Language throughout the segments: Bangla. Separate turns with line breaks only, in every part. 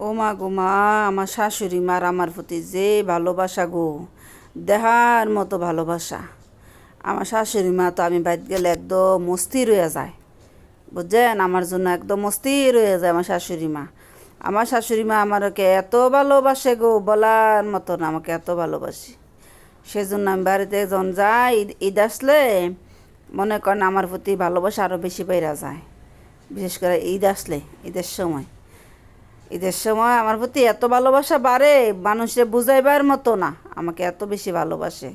ও মা গো মা, আমার শাশুড়ি মার আমার প্রতি যে ভালোবাসা গো, দেহার মতো ভালোবাসা। আমার শাশুড়ি মা তো আমি বাইর গেলে একদম মস্তি রয়ে যায়। বুঝছেন? আমার জন্য একদম মস্তি রয়ে যায় আমার শাশুড়ি মা। আমার শাশুড়ি মা আমাকে এত ভালোবাসে গো, বলার মতো না, আমাকে এত ভালোবাসে। সেজন্য আমি বাড়িতে যখন যাই, ঈদ- আসলে মনে করেন আমার প্রতি ভালোবাসা আরও বেশি বাইরা যায়। বিশেষ করে ঈদ আসলে, ঈদের সময়। ঈদের সময় আমার প্রতি এত ভালোবাসা বাড়ে মানুষে বুঝাইবার মতো না, আমাকে এত বেশি ভালোবাসে।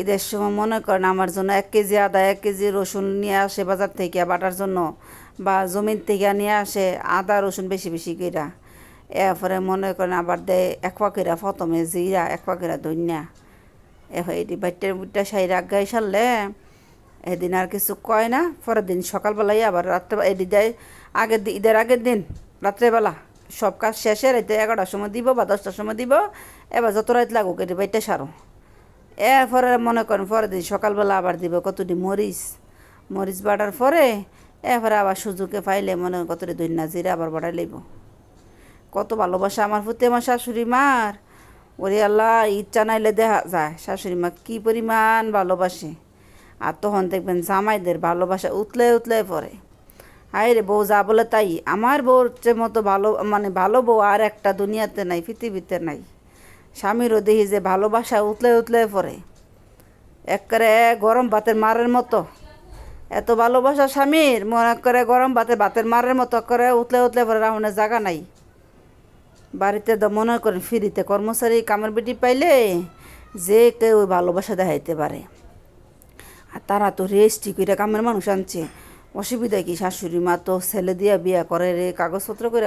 ঈদের সময় মনে করেন আমার জন্য এক কেজি আদা, এক কেজি রসুন নিয়ে আসে বাজার থেকে বাটার জন্য, বা জমিন থেকে নিয়ে আসে আদা, রসুন বেশি বেশি কইরা। এরপরে মনে করেন আবার দেয় এক পাখিরা প্রথমে জিরা, এক পাখিরা ধন্যা এ হয় এটি বাইটের বুটটা সাই রাগাই সারলে, এদিন আর কিছু কয় না, পরের দিন সকালবেলায় আবার রাত্রে এদি দেয় আগের ঈদের আগের দিন, রাত্রেবেলা। সব কাজ শেষে রাইতে এগারোটার সময় দিব বা দশটার সময় দিব, এবার যত রাত লাগুক এটি বাইটে সারো। এরপরে মনে করেন পরের দিন সকালবেলা আবার দিব কতটি মরিচ মরিচ বাটার পরে এরপরে আবার সুযোগে পাইলে মনে কতটি দৈন্যা জিরে আবার বাটাই লইব। কত ভালোবাসা আমার প্রতি আমার শাশুড়ি মার। ওরে আল্লাহ, ইচ্ছা নাইলে দেখা যায়, শাশুড়ি মা কী পরিমাণ ভালোবাসে। আর তখন দেখবেন জামাইদের ভালোবাসা উতলে উতলে পড়ে। হাই রে বউ যা বলে তাই। আমার বউর মতো ভালো মানে ভালো বউ আর একটা দুনিয়াতে নাই, পৃথিবীতে নাই। স্বামীরও দেখি যে ভালোবাসা উতলে উতলে পড়ে। একবারে গরম ভাতের মারের মতো। এত ভালোবাসা স্বামীর, মনে করে গরম ভাতে ভাতের মারের মতো করে উতলে উতলে পরে রাহুনের জায়গা নাই। বাড়িতে তো মনে করেন ফ্রিতে কর্মচারী, কামের বেটি পাইলে যে কেউ ভালোবাসা দেখাইতে পারে। আর তারা তো রেস্টি করে কামের মানুষ আনছে। অসুবিধা কি শাশুড়ি মা তো ছেলে দিয়া বিয়া করে রে, কাগজপত্র করে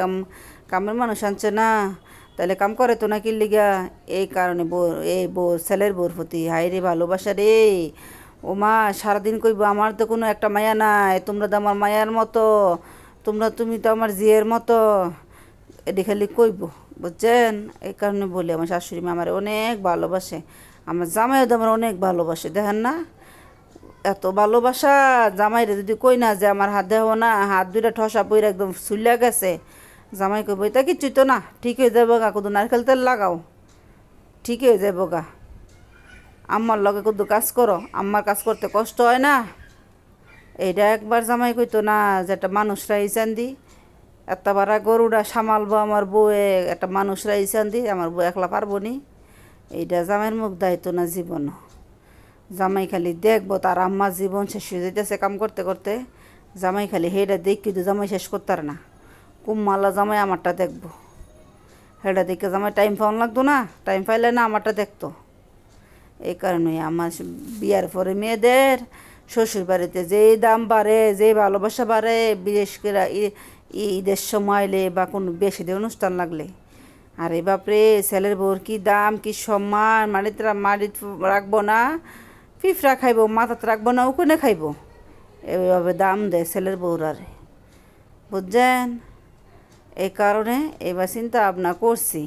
কামের মানুষ আনছে না। তাহলে কাম করে তো নাকি লিগা, এই কারণে বউ, এই বউ, ছেলের বউর প্রতি হাই রে ভালোবাসা রে। ও মা, সারাদিন কইব আমার তো কোনো একটা মায়া নাই, তোমরা তো আমার মায়ার মতো, তোমরা তুমি তো আমার জিয়ের মতো। এটি খালি কইব, বুঝছেন? এই কারণে বলি, আমার শাশুড়ি মা আমার অনেক ভালোবাসে, আমার জামাইও তো আমার অনেক ভালোবাসে, দেখেন না? এত ভালোবাসা জামাইরে যদি কই না যে আমার হাত দেহ না, হাত দুইটা ঠসা পইরা একদম সুলিয়া গেছে। জামাই কইব, এটা কিচ্ছুই তো না? ঠিক হয়ে যাব গা, কুদু নারকেল তেল লাগাও। ঠিক হয়ে যাব গা। আম্মার লগে কুদু কাজ করো, আম্মার কাজ করতে কষ্ট হয় না। এইটা একবার জামাই কইতো, না যে একটা মানুষরা ইচান দি একটা বারা গরুটা সামালবো আমার বউয়ে, একটা মানুষরা ইচান দি আমার বউ একলা পারব নি। এইটা জামাইয়ের মুখ দায়িত্ব না জীবন জামাই খালি দেখব, তার আম্মার জীবন শেষ হয়ে যেতেছে কাম করতে করতে। জামাই খালি হেটা দেখ কিন্তু জামাই শেষ করতে পারে না কুম্মালা জামাই আমারটা দেখব। হেটা দেখে জামাই টাইম পাওয়ান লাগতো না টাইম পাইলে না আমারটা দেখতো। এই কারণে আমার বিয়ার পরে মেয়েদের শ্বশুর বাড়িতে যেই দাম বাড়ে, যেই ভালোবাসা বাড়ে, বিশেষ করে ঈদের সময় এলে বা কোনো বেশি দিন অনুষ্ঠান লাগলে। আরে বাপরে, ছেলের বউর কি দাম, কি সম্মান মাটিতে রা- মাটিতে রাখব না। ফিফরা খাইবো, মাথাতে রাখব না ওখানে খাইবো। এইভাবে দাম দেয় ছেলের বউর আরে বুঝছেন? এই কারণে এবার চিন্তা ভাবনা করছি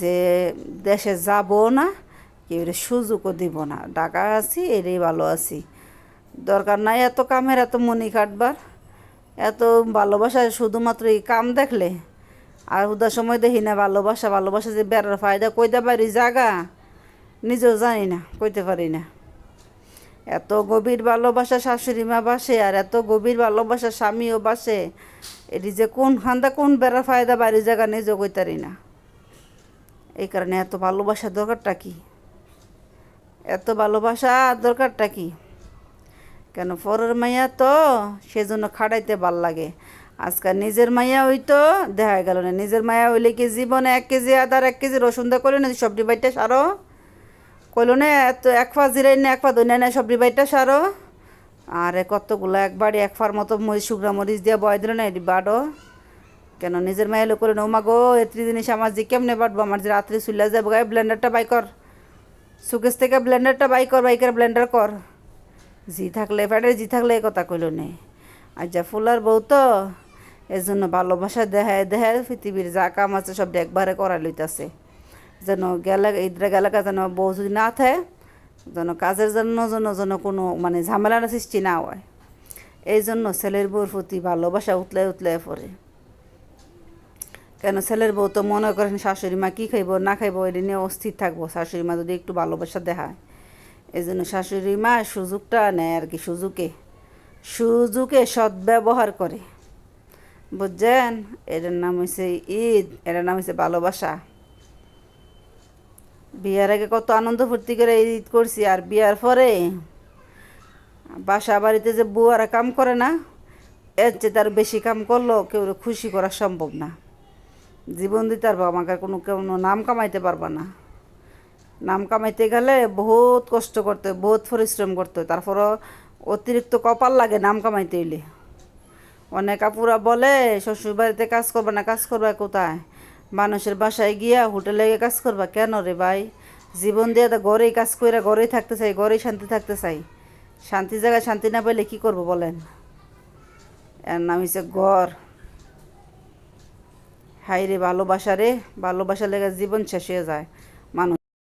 যে দেশে যাব না কেউ সুযোগও দিব না। ঢাকা আছি, এরই ভালো আছি। দরকার নাই এত কামের, এত মনি কাটবার। এত ভালোবাসা শুধুমাত্র এই কাম দেখলে। আর উদার সময় দেখি না, ভালোবাসা ভালোবাসা যে বেড়ার ফায়দা কইতে পারি, জাগা। নিজেও জানি না, কইতে পারি না। এত গভীর ভালোবাসা শাশুড়ি মা বাসে আর এত গভীর ভালোবাসা স্বামীও বাসে। এটি যে কোন খান্দা কোন বেড়া ফায়দা বাড়ি জায়গা নিজেও কইতারি না। এই কারণে এত ভালোবাসার দরকারটা কি? এত ভালোবাসা দরকারটা কি? কেন পরের মাইয়া তো সেজন্য খাড়াইতে ভালো লাগে। আজকাল নিজের মাইয়া হইতো দেখা গেল না, নিজের মায়া হইলে কি জীবনে এক কেজি আদার এক কেজি রসুন দা করলে না সবজি বাইটা সারো? কইল, না এক ফা জিরাই না, এক ফা দই না সবজি বাইটা সারো। আর কতগুলো, একবারই এক ফার মতো মরিচ, শুকনা মরিচ দিয়ে বয় দিল না বাড়ো। কেন, নিজের মায়ের লোক করে নৌমা গো এত্রি জিনিস আমার যে কেমনে বাটবো আমার যে রাত্রে চুল্লা যাব গায়ে ব্লেন্ডারটা বাই কর। সুকেশ থেকে ব্লেন্ডারটা বাই কর বাইকের ব্লেন্ডার কর। জি থাকলে, ফ্যাটের জি থাকলে এ কথা কইল নে। আর যা ফুলার বউ তো, এর জন্য ভালোবাসা দেখায় দেখায় পৃথিবীর যা কাম আছে সব একবারে করা লইতাছে। যেন গেলে, ঈদরা গেলাকা যেন বউ যদি না থাকে, যেন কাজের জন্য, যেন যেন কোনো মানে ঝামেলার সৃষ্টি না হয়। এই জন্য ছেলের বউর প্রতি ভালোবাসা উতলে উতলে পড়ে। কেন ছেলের বউ তো মনে করেন শাশুড়ি মা কী খাইব, না খাইব এটা নিয়ে অস্থির থাকব। শাশুড়ি মা যদি একটু ভালোবাসা দেখায়, এই জন্য শাশুড়ি মা সুযোগটা নেয় আর কি, সুযোগে। সুযোগে সদ্ব্যবহার করে। বুঝছেন? এটার নাম হয়েছে ঈদ, এটার নাম হয়েছে ভালোবাসা। বিয়ার আগে কত আনন্দ ফুর্তি করে ঈদ করছি আর বিয়ার পরে বাসা বাড়িতে যে বুয়ারা কাম করে না এর চেয়ে তার বেশি কাম করল কেউ খুশি করা সম্ভব না। জীবন দিতে পারব আমাকে কোনো কোনো নাম কামাইতে পারবা না। নাম কামাইতে গেলে বহুত কষ্ট করতে হয়, বহুত পরিশ্রম করতে হয়। তারপরও অতিরিক্ত কপাল লাগে নাম কামাইতে হইলে। অনেক আপুরা বলে শ্বশুর বাড়িতে কাজ করবে না কাজ করবে কোথায়? মানুষের বাসায় গিয়া হোটেলে গিয়ে কাজ করবা কেন রে ভাই? জীবন দিয়ে তো ঘরেই কাজ করে ঘরেই থাকতে চাই, ঘরেই শান্তি থাকতে চাই। শান্তি জায়গায় শান্তি না পাইলে কী করব বলেন? এর নাম হচ্ছে ঘর। হাই রে ভালোবাসা রে ভালোবাসা লেগে জীবন শেষ হয়ে যায়। মানুষ